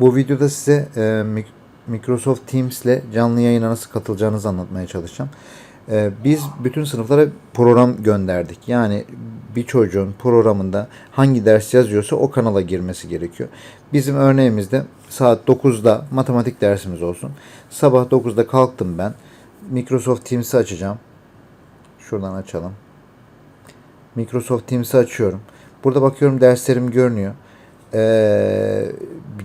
Bu videoda size e, Microsoft Teams ile canlı yayına nasıl katılacağınızı anlatmaya çalışacağım. E, biz bütün sınıflara program gönderdik. Yani bir çocuğun programında hangi ders yazıyorsa o kanala girmesi gerekiyor. Bizim örneğimizde saat 9'da matematik dersimiz olsun. Sabah 9'da kalktım ben. Microsoft Teams'i açacağım. Şuradan açalım. Microsoft Teams'i açıyorum. Burada bakıyorum derslerim görünüyor. Ee,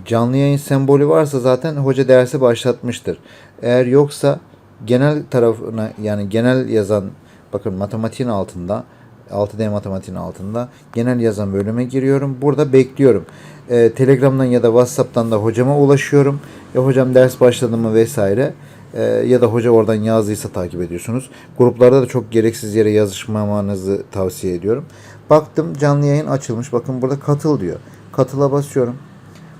canlı yayın sembolü varsa zaten hoca dersi başlatmıştır. Eğer yoksa genel tarafına yani genel yazan bakın matematiğin altında 6D matematiğin altında genel yazan bölüme giriyorum. Burada bekliyorum. Ee, Telegram'dan ya da WhatsApp'tan da hocama ulaşıyorum. Ya hocam ders başladı mı vesaire. Ee, ya da hoca oradan yazdıysa takip ediyorsunuz. Gruplarda da çok gereksiz yere yazışmamanızı tavsiye ediyorum. Baktım canlı yayın açılmış. Bakın burada katıl diyor. Katıla basıyorum.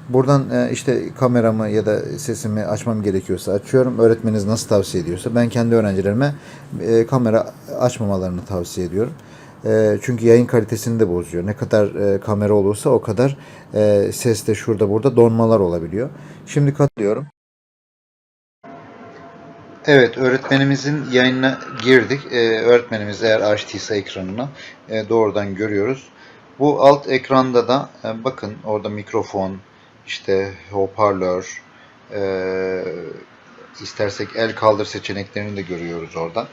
Buradan e, işte kameramı ya da sesimi açmam gerekiyorsa açıyorum. Öğretmeniniz nasıl tavsiye ediyorsa ben kendi öğrencilerime e, kamera açmamalarını tavsiye ediyorum. E, çünkü yayın kalitesini de bozuyor. Ne kadar e, kamera olursa o kadar e, ses de şurada burada donmalar olabiliyor. Şimdi katılıyorum. Evet, öğretmenimizin yayınına girdik. Ee, öğretmenimiz eğer açtıysa ekranını e, doğrudan görüyoruz. Bu alt ekranda da e, bakın orada mikrofon, işte hoparlör, e, istersek el kaldır seçeneklerini de görüyoruz orada.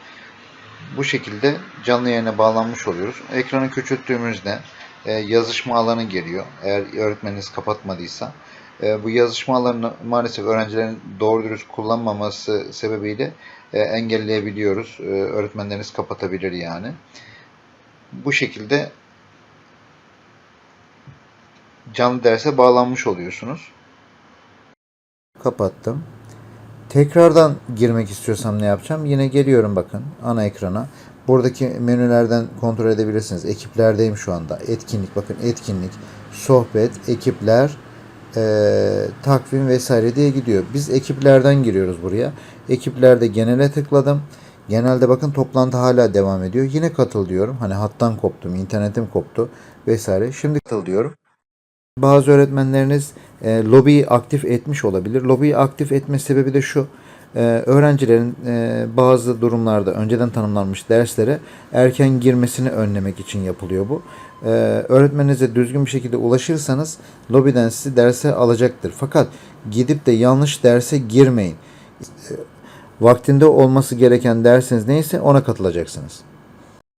Bu şekilde canlı yayına bağlanmış oluyoruz. Ekranı küçülttüğümüzde e, yazışma alanı geliyor. Eğer öğretmeniniz kapatmadıysa. E, bu yazışma alanını maalesef öğrencilerin doğru dürüst kullanmaması sebebiyle e, engelleyebiliyoruz. E, öğretmenleriniz kapatabilir yani. Bu şekilde canlı derse bağlanmış oluyorsunuz. Kapattım. Tekrardan girmek istiyorsam ne yapacağım? Yine geliyorum bakın ana ekrana. Buradaki menülerden kontrol edebilirsiniz. Ekiplerdeyim şu anda. Etkinlik bakın etkinlik, sohbet, ekipler, eee, takvim vesaire diye gidiyor. Biz ekiplerden giriyoruz buraya. Ekiplerde genele tıkladım. Genelde bakın toplantı hala devam ediyor. Yine katıl diyorum. Hani hattan koptum, internetim koptu vesaire. Şimdi katıl diyorum. Bazı öğretmenleriniz e, lobiyi aktif etmiş olabilir. Lobiyi aktif etme sebebi de şu. e, öğrencilerin e, bazı durumlarda önceden tanımlanmış derslere erken girmesini önlemek için yapılıyor bu. E, öğretmeninize düzgün bir şekilde ulaşırsanız lobiden sizi derse alacaktır. Fakat gidip de yanlış derse girmeyin. E, vaktinde olması gereken dersiniz neyse ona katılacaksınız.